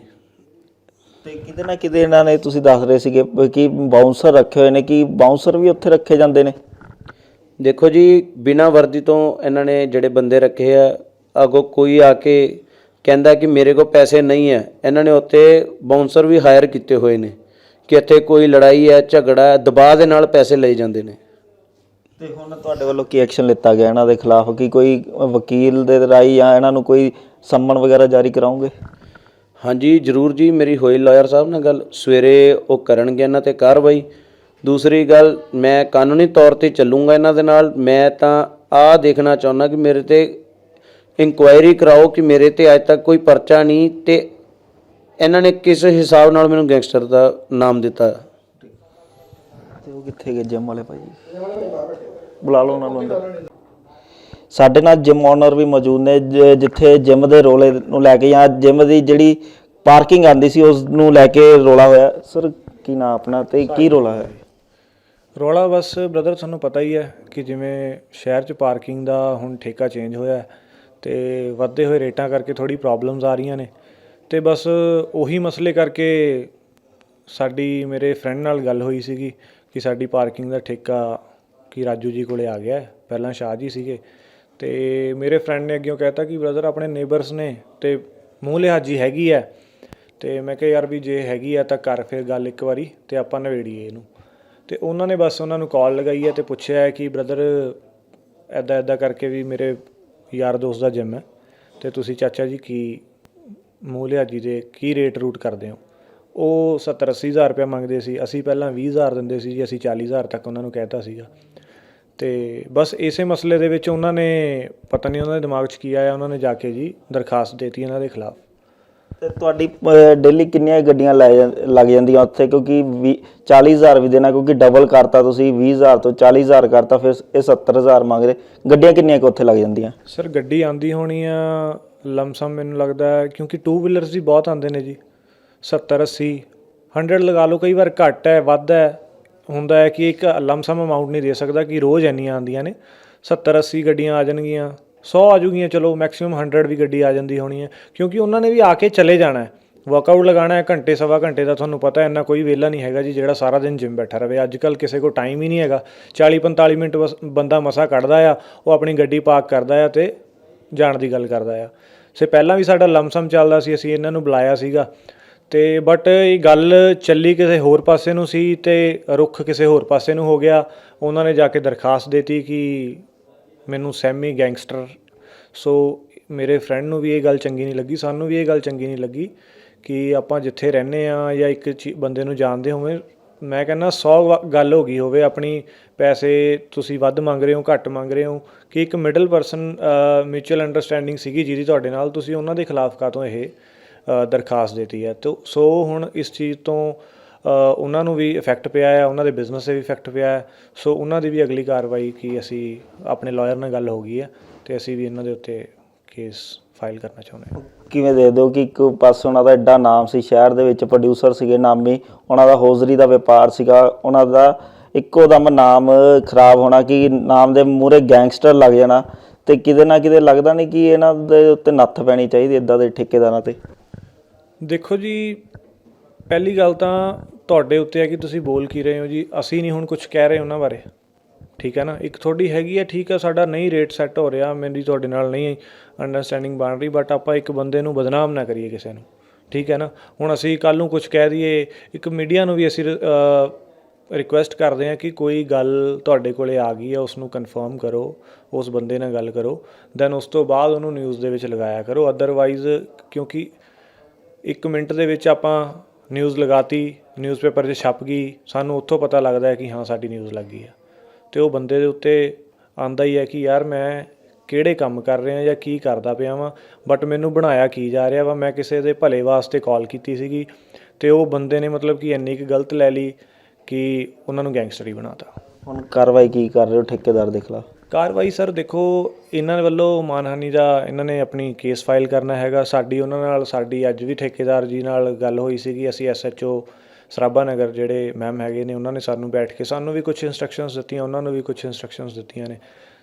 ਤੇ ਕਿਤੇ ਨਾ ਕਿਤੇ ਇਹਨਾਂ ਨੇ ਤੁਸੀਂ ਦੱਸ ਰਹੇ ਸੀਗੇ ਕਿ ਬਾਉਂਸਰ ਰੱਖੇ ਹੋਏ ਨੇ ਕਿ ਬਾਉਂਸਰ ਵੀ ਉੱਥੇ ਰੱਖੇ ਜਾਂਦੇ ਨੇ। ਦੇਖੋ ਜੀ ਬਿਨਾਂ ਵਰਦੀ ਤੋਂ ਇਹਨਾਂ ਨੇ ਜਿਹੜੇ ਬੰਦੇ ਰੱਖੇ ਆ ਅਗੋ ਕੋਈ ਆ ਕੇ ਕਹਿੰਦਾ ਕਿ ਮੇਰੇ ਕੋਲ ਪੈਸੇ ਨਹੀਂ ਹੈ। ਇਹਨਾਂ ਨੇ ਉੱਥੇ ਬਾਉਂਸਰ ਵੀ ਹਾਇਰ ਕੀਤੇ ਹੋਏ ਨੇ ਕਿ ਇੱਥੇ ਕੋਈ ਲੜਾਈ ਹੈ ਝਗੜਾ ਹੈ ਦਬਾਅ ਦੇ ਨਾਲ ਪੈਸੇ ਲਈ ਜਾਂਦੇ ਨੇ। ਤੇ ਹੁਣ ਤੁਹਾਡੇ ਵੱਲੋਂ ਕੀ ਐਕਸ਼ਨ ਲਿੱਤਾ ਗਿਆ? ਇਹਨਾਂ ਦੇ ਖਿਲਾਫ ਕਿ ਕੋਈ ਵਕੀਲ ਦੇ ਰਾਈ ਜਾਂ ਇਹਨਾਂ ਨੂੰ ਕੋਈ ਸੰਮਨ ਵਗੈਰਾ ਜਾਰੀ ਕਰਾਉਂਗੇ ਹਾਂਜੀ ਜਰੂਰ ਜੀ ਮੇਰੀ ਹੋਈ ਲਾਇਰ ਸਾਹਿਬ ਨਾਲ ਗੱਲ। ਸਵੇਰੇ ਉਹ ਕਰਨਗੇ ਇਹਨਾਂ ਤੇ ਕਾਰਵਾਈ। ਦੂਸਰੀ ਗੱਲ ਮੈਂ ਕਾਨੂੰਨੀ ਤੌਰ ਤੇ ਚੱਲੂੰਗਾ ਇਹਨਾਂ ਦੇ ਨਾਲ। ਮੈਂ ਤਾਂ ਆਹ ਦੇਖਣਾ ਚਾਹੁੰਦਾ ਕਿ ਮੇਰੇ ਤੇ ਇਨਕੁਆਇਰੀ ਕਰਾਓ ਕਿ ਮੇਰੇ ਤੇ ਅੱਜ ਤੱਕ ਕੋਈ ਪਰਚਾ ਨਹੀਂ ਤੇ ਇਹਨਾਂ ਨੇ ਕਿਸ ਹਿਸਾਬ ਨਾਲ ਮੈਨੂੰ ਗੈਂਗਸਟਰ ਦਾ ਨਾਮ ਦਿੱਤਾ? ਤੇ ਉਹ ਕਿੱਥੇ ਗਏ? ਜਿਮ ਵਾਲੇ ਭਾਈ? ਬੁਲਾ ਲਓ ਉਹਨਾਂ ਨੂੰ ਅੰਦਰ। ਸਾਡੇ ਨਾਲ ਜਿਮ ਓਨਰ ਵੀ ਮੌਜੂਦ ਨੇ ਜ- ਜਿੱਥੇ ਜਿਮ ਦੇ ਰੋਲੇ ਨੂੰ ਲੈ ਕੇ ਜਾਂ ਜਿਮ ਦੀ ਜਿਹੜੀ ਪਾਰਕਿੰਗ ਆਂਦੀ ਸੀ ਉਸ ਨੂੰ ਲੈ ਕੇ ਰੋਲਾ ਹੋਇਆ। ਸਰ ਕੀ ਨਾਮ ਆਪਣਾ ਤੇ ਕੀ ਰੋਲਾ ਹੈ ਰੌਲਾ ਬਸ ਬ੍ਰਦਰ ਤੁਹਾਨੂੰ ਪਤਾ ਹੀ ਹੈ ਕਿ ਜਿਵੇਂ ਸ਼ਹਿਰ 'ਚ ਪਾਰਕਿੰਗ ਦਾ ਹੁਣ ਠੇਕਾ ਚੇਂਜ ਹੋਇਆ ਹੈ ਤੇ ਵੱਧਦੇ ਹੋਏ ਰੇਟਾਂ ਕਰਕੇ ਥੋੜੀ ਪ੍ਰੋਬਲਮਸ ਆ ਰਹੀਆਂ ਨੇ। ਤੇ ਬਸ ਉਹੀ ਮਸਲੇ ਕਰਕੇ ਸਾਡੀ ਮੇਰੇ ਫਰੈਂਡ ਨਾਲ ਗੱਲ ਹੋਈ ਸੀਗੀ ਕਿ ਸਾਡੀ ਪਾਰਕਿੰਗ ਦਾ ਠੇਕਾ ਕਿ ਰਾਜੂ ਜੀ ਕੋਲੇ ਆ ਗਿਆ ਪਹਿਲਾਂ ਸ਼ਾਹ ਜੀ ਸੀਗੇ। ਤੇ ਮੇਰੇ ਫਰੈਂਡ ਨੇ ਅੱਗਿਓਂ ਕਹਿਤਾ ਕਿ ਬ੍ਰਦਰ ਆਪਣੇ ਨੇਬਰਸ ਨੇ ਤੇ ਮੂੰਹ ਲਿਹਾਜੀ ਹੈਗੀ ਹੈ। ਤੇ ਮੈਂ ਕਿਹਾ, ਯਾਰ ਵੀ ਜੇ ਹੈਗੀ ਆ ਤਾਂ ਕਰ ਫਿਰ ਗੱਲ ਇੱਕ ਵਾਰੀ ਤੇ ਆਪਾਂ ਨਵੇੜੀਏ ਇਹਨੂੰ। ਤੇ ਉਹਨਾਂ ਨੇ ਬਸ ਉਹਨਾਂ ਨੂੰ ਕਾਲ ਲਗਾਈ ਹੈ ਤੇ ਪੁੱਛਿਆ ਕਿ ਬ੍ਰਦਰ ਐਦਾਂ ਐਦਾਂ ਕਰਕੇ ਵੀ ਮੇਰੇ ਯਾਰ ਦੋਸਤ ਦਾ ਜਿਮ ਹੈ ਤੇ ਤੁਸੀਂ ਚਾਚਾ ਜੀ ਕੀ ਮੂਲਿਆ ਜੀ ਦੇ ਕੀ ਰੇਟ ਰੂਟ ਕਰਦੇ ਹੋ? ਉਹ 70 ਅੱਸੀ ਹਜ਼ਾਰ ਰੁਪਏ ਮੰਗਦੇ ਸੀ, ਅਸੀਂ ਪਹਿਲਾਂ 20000 ਦਿੰਦੇ ਸੀ ਜੀ, ਅਸੀਂ 40000 ਤੱਕ ਉਹਨਾਂ ਨੂੰ ਕਹਿਤਾ ਸੀਗਾ। ਤੇ ਬਸ ਇਸੇ ਮਸਲੇ ਦੇ ਵਿੱਚ ਉਹਨਾਂ ਨੇ, ਪਤਾ ਨਹੀਂ ਉਹਨਾਂ ਦੇ ਦਿਮਾਗ 'ਚ ਕੀ ਆਇਆ, ਉਹਨਾਂ ਨੇ ਜਾ ਕੇ ਜੀ ਦਰਖਾਸਤ ਦੇਤੀ ਇਹਨਾਂ ਦੇ ਖਿਲਾਫ। ਤੇ ਤੁਹਾਡੀ ਡੇਲੀ ਕਿੰਨੀਆਂ ਗੱਡੀਆਂ ਲੈ ਜਾਂ- ਲੱਗ ਜਾਂਦੀਆਂ ਉੱਥੇ? ਕਿਉਂਕਿ 20 40000 ਵੀ ਦੇਣਾ, ਕਿਉਂਕਿ ਡਬਲ ਕਰਤਾ ਤੁਸੀਂ 20000 ਤੋਂ 40000 ਕਰਤਾ, ਫਿਰ ਇਹ 70000 ਮੰਗ ਰਹੇ। ਗੱਡੀਆਂ ਕਿੰਨੀਆਂ ਕੁ ਉੱਥੇ ਲੱਗ ਜਾਂਦੀਆਂ? ਸਰ ਗੱਡੀ ਆਂਦੀ ਹੋਣੀ ਆ, ਲਮਸਮ ਮੈਨੂੰ ਲੱਗਦਾ ਹੈ, ਕਿਉਂਕਿ ਟੂ ਵੀਲਰਸ ਵੀ ਬਹੁਤ ਆਉਂਦੇ ਨੇ ਜੀ। 70 80 100 ਲਗਾ ਲਓ, ਕਈ ਵਾਰ ਘੱਟ ਹੈ, ਵੱਧ ਹੈ। ਹੁੰਦਾ ਹੈ ਕਿ ਇੱਕ ਲਮਸਮ ਅਮਾਉਂਟ ਨਹੀਂ ਦੇ ਸਕਦਾ, ਕਿ ਰੋਜ਼ ਇੰਨੀਆਂ ਆਉਂਦੀਆਂ ਨੇ। 70 80 ਗੱਡੀਆਂ ਆ ਜਾਣਗੀਆਂ। 100 ਆ ਜੂਗੀਆਂ, ਚਲੋ ਮੈਕਸਿਮਮ 100 ਵੀ ਗੱਡੀ ਆ ਜਾਂਦੀ ਹੋਣੀ ਹੈ। ਕਿਉਂਕਿ ਉਹਨਾਂ ਨੇ ਵੀ ਆ ਕੇ ਚਲੇ ਜਾਣਾ ਹੈ। ਵਰਕਆਊਟ ਲਗਾਣਾ ਹੈ, ਘੰਟੇ, ਸਵਾ ਘੰਟੇ ਦਾ ਤੁਹਾਨੂੰ ਪਤਾ ਇੰਨਾ ਕੋਈ ਵਿਹਲਾ ਨਹੀਂ ਹੈਗਾ ਜੀ, ਜਿਹੜਾ ਸਾਰਾ ਦਿਨ ਜਿਮ ਬੈਠਾ ਰਵੇ। ਅੱਜ ਕੱਲ ਕਿਸੇ ਕੋਲ ਟਾਈਮ ਹੀ ਨਹੀਂ ਹੈਗਾ। 40 45 ਮਿੰਟ ਬਸ ਬੰਦਾ ਮਸਾ ਕੱਢਦਾ ਆ, ਉਹ ਆਪਣੀ ਗੱਡੀ ਪਾਰਕ ਕਰਦਾ ਆ ਤੇ ਜਾਣ ਦੀ ਗੱਲ ਕਰਦਾ ਆ। ਸੇ ਪਹਿਲਾਂ ਵੀ ਸਾਡਾ ਲਮਸਮ ਚੱਲਦਾ ਸੀ, ਅਸੀਂ ਇਹਨਾਂ ਨੂੰ ਬੁਲਾਇਆ ਸੀਗਾ। ਤੇ ਬਟ ਇਹ ਗੱਲ ਚੱਲੀ ਕਿਸੇ ਹੋਰ ਪਾਸੇ ਨੂੰ ਸੀ ਤੇ ਰੁੱਖ ਕਿਸੇ ਹੋਰ ਪਾਸੇ ਨੂੰ ਹੋ ਗਿਆ। ਉਹਨਾਂ ਨੇ ਜਾ ਕੇ ਦਰਖਾਸਤ ਦਿੱਤੀ ਕਿ ਮੈਨੂੰ ਸੈਮੀ ਗੈਂਗਸਟਰ। ਸੋ ਮੇਰੇ ਫਰੈਂਡ ਨੂੰ ਵੀ ਇਹ ਗੱਲ ਚੰਗੀ ਨਹੀਂ ਲੱਗੀ, ਸਾਨੂੰ ਵੀ ਇਹ ਗੱਲ ਚੰਗੀ ਨਹੀਂ ਲੱਗੀ ਕਿ ਆਪਾਂ ਜਿੱਥੇ ਰਹਿੰਦੇ ਆ ਜਾਂ ਇੱਕ ਚੀ- ਬੰਦੇ ਨੂੰ ਜਾਣਦੇ ਹੋਵੇ, ਮੈਂ ਕਹਿੰਦਾ 100 ਗੱਲ ਹੋ ਗਈ ਹੋਵੇ ਆਪਣੀ, ਪੈਸੇ ਤੁਸੀਂ ਵੱਧ ਮੰਗ ਰਹੇ ਹੋ, ਘੱਟ ਮੰਗ ਰਹੇ ਹੋ, ਕਿ ਇੱਕ ਮਿਡਲ ਪਰਸਨ ਮਿਊਚੁਅਲ ਅੰਡਰਸਟੈਂਡਿੰਗ ਸੀਗੀ ਜਿਹਦੀ ਤੁਹਾਡੇ ਨਾਲ, ਤੁਸੀਂ ਉਹਨਾਂ ਦੇ ਖਿਲਾਫ ਕਾਹਤੋਂ ਇਹ ਦਰਖਾਸਤ ਦਿੱਤੀ ਹੈ। ਤੋ, ਸੋ ਹੁਣ ਇਸ ਚੀਜ਼ ਤੋਂ ਉਹਨਾਂ ਨੂੰ ਵੀ ਇਫੈਕਟ ਪਿਆ ਹੈ ਉਹਨਾਂ ਦੇ ਬਿਜ਼ਨਸ ਤੇ ਵੀ ਇਫੈਕਟ ਪਿਆ ਹੈ। ਸੋ ਉਹਨਾਂ ਦੀ ਵੀ ਅਗਲੀ ਕਾਰਵਾਈ ਕੀ ਅਸੀਂ ਆਪਣੇ ਲਾਇਰ ਨਾਲ ਗੱਲ ਹੋ ਗਈ ਹੈ ਤੇ ਅਸੀਂ ਵੀ ਇਹਨਾਂ ਦੇ ਉੱਤੇ ਕੇਸ ਫਾਈਲ ਕਰਨਾ ਚਾਹੁੰਦੇ ਹਾਂ। ਕਿਵੇਂ ਦੇ ਦਿਓ ਕਿ ਇੱਕ ਪਾਸੇ ਉਹਨਾਂ ਦਾ ਐਡਾ ਨਾਮ ਸੀ ਸ਼ਹਿਰ ਦੇ ਵਿੱਚ ਪ੍ਰੋਡਿਊਸਰ ਸੀਗੇ ਨਾਮੀ ਉਹਨਾਂ ਦਾ ਹੌਜ਼ਰੀ ਦਾ ਵਪਾਰ ਸੀਗਾ ਉਹਨਾਂ ਦਾ ਇੱਕੋ ਦਮ ਨਾਮ ਖਰਾਬ ਹੋਣਾ ਕਿ ਨਾਮ ਦੇ ਮੂਰੇ ਗੈਂਗਸਟਰ ਲੱਗ ਜਾਣਾ ਤੇ ਕਿਤੇ ਨਾ ਕਿਤੇ ਲੱਗਦਾ ਨਹੀਂ ਕਿ ਇਹਨਾਂ ਦੇ ਉੱਤੇ ਨੱਥ ਪੈਣੀ ਚਾਹੀਦੀ ਇਦਾਂ ਦੇ ਠੇਕੇਦਾਰਾਂ ਤੇ। ਦੇਖੋ ਜੀ ਪਹਿਲੀ ਗੱਲ ਤਾਂ ਤੁਹਾਡੇ ਉੱਤੇ ਹੈ ਕਿ ਤੁਸੀਂ ਬੋਲ ਕੀ ਰਹੇ ਹੋ ਜੀ? ਅਸੀਂ ਨਹੀਂ ਹੁਣ ਕੁਝ ਕਹਿ ਰਹੇ ਉਹਨਾਂ ਬਾਰੇ। ਠੀਕ ਹੈ ਨਾ? ਇੱਕ ਤੁਹਾਡੀ ਹੈਗੀ ਹੈ ਠੀਕ ਹੈ ਸਾਡਾ ਨਹੀਂ ਰੇਟ ਸੈੱਟ ਹੋ ਰਿਹਾ, ਮੇਰੀ ਤੁਹਾਡੇ ਨਾਲ ਨਹੀਂ ਅੰਡਰਸਟੈਂਡਿੰਗ ਬਣ ਰਹੀ ਬਟ ਆਪਾਂ ਇੱਕ ਬੰਦੇ ਨੂੰ ਬਦਨਾਮ ਨਾ ਕਰੀਏ ਕਿਸੇ ਨੂੰ। ਠੀਕ ਹੈ ਨਾ? ਹੁਣ ਅਸੀਂ ਕੱਲ ਨੂੰ ਕੁਝ ਕਹਿ ਦਈਏ, ਇੱਕ ਮੀਡੀਆ ਨੂੰ ਵੀ ਅਸੀਂ ਰਿਕੁਐਸਟ ਕਰਦੇ ਹਾਂ ਕਿ ਕੋਈ ਗੱਲ ਤੁਹਾਡੇ ਕੋਲੇ ਆ ਗਈ ਹੈ ਉਸ ਨੂੰ ਕਨਫਰਮ ਕਰੋ, ਉਸ ਬੰਦੇ ਨਾਲ ਗੱਲ ਕਰੋ ਦੈਨ ਉਸ ਤੋਂ ਬਾਅਦ ਉਹਨੂੰ ਨਿਊਜ਼ ਦੇ ਵਿੱਚ ਲਗਾਇਆ ਕਰੋ। ਅਦਰਵਾਈਜ਼ ਕਿਉਂਕਿ ਇੱਕ ਮਿੰਟ ਦੇ ਵਿੱਚ ਆਪਾਂ ਨਿਊਜ਼ ਲਗਾਤੀ, ਨਿਊਜ਼ਪੇਪਰ 'ਚ ਛਪ ਗਈ। ਸਾਨੂੰ ਉੱਥੋਂ ਪਤਾ ਲੱਗਦਾ ਹੈ ਕਿ ਹਾਂ, ਸਾਡੀ ਨਿਊਜ਼ ਲੱਗ ਗਈ ਹੈ ਤੇ ਉਹ ਬੰਦੇ ਦੇ ਉੱਤੇ ਆਉਂਦਾ ਹੀ ਹੈ ਕਿ ਯਾਰ ਮੈਂ ਕਿਹੜੇ ਕੰਮ ਕਰ ਰਿਹਾ ਜਾਂ ਕੀ ਕਰਦਾ ਪਿਆ ਵਾਂ ਬਟ ਮੈਨੂੰ ਬਣਾਇਆ ਕੀ ਜਾ ਰਿਹਾ ਵਾ। ਮੈਂ ਕਿਸੇ ਦੇ ਭਲੇ ਵਾਸਤੇ ਕਾਲ ਕੀਤੀ ਸੀਗੀ ਤੇ ਉਹ ਬੰਦੇ ਨੇ ਮਤਲਬ ਕਿ ਇੰਨੀ ਕੁ ਗਲਤ ਲੈ ਲਈ ਕਿ ਉਹਨਾਂ ਨੂੰ ਗੈਂਗਸਟਰ ਹੀ ਬਣਾਤਾ। ਹੁਣ ਕਾਰਵਾਈ ਕੀ ਕਰ ਰਹੇ ਹੋ? ਠੇਕੇਦਾਰ ਦੇ ਖਿਲਾਫ ਕਾਰਵਾਈ ਸਰ ਦੇਖੋ, ਇਹਨਾਂ ਵੱਲੋਂ ਮਾਨਹਾਨੀ ਦਾ ਇਹਨਾਂ ਨੇ ਆਪਣੀ ਕੇਸ ਫਾਈਲ ਕਰਨਾ ਹੈਗਾ। ਸਾਡੀ ਉਹਨਾਂ ਨਾਲ, ਸਾਡੀ ਅੱਜ ਵੀ ਠੇਕੇਦਾਰ ਜੀ ਨਾਲ ਗੱਲ ਹੋਈ ਸੀਗੀ। ਅਸੀਂ ਐਸਐਚਓ ਸਰਾਭਾ ਨਗਰ ਜਿਹੜੇ ਮੈਮ ਹੈਗੇ ਨੇ, ਉਹਨਾਂ ਨੇ ਸਾਨੂੰ ਬੈਠ ਕੇ ਸਾਨੂੰ ਵੀ ਕੁਝ ਇਨਸਟਰਕਸ਼ਨਸ ਦਿੱਤੀਆਂ, ਉਹਨਾਂ ਨੂੰ ਵੀ ਕੁਝ ਇਨਸਟਰਕਸ਼ਨਸ ਦਿੱਤੀਆਂ ਨੇ।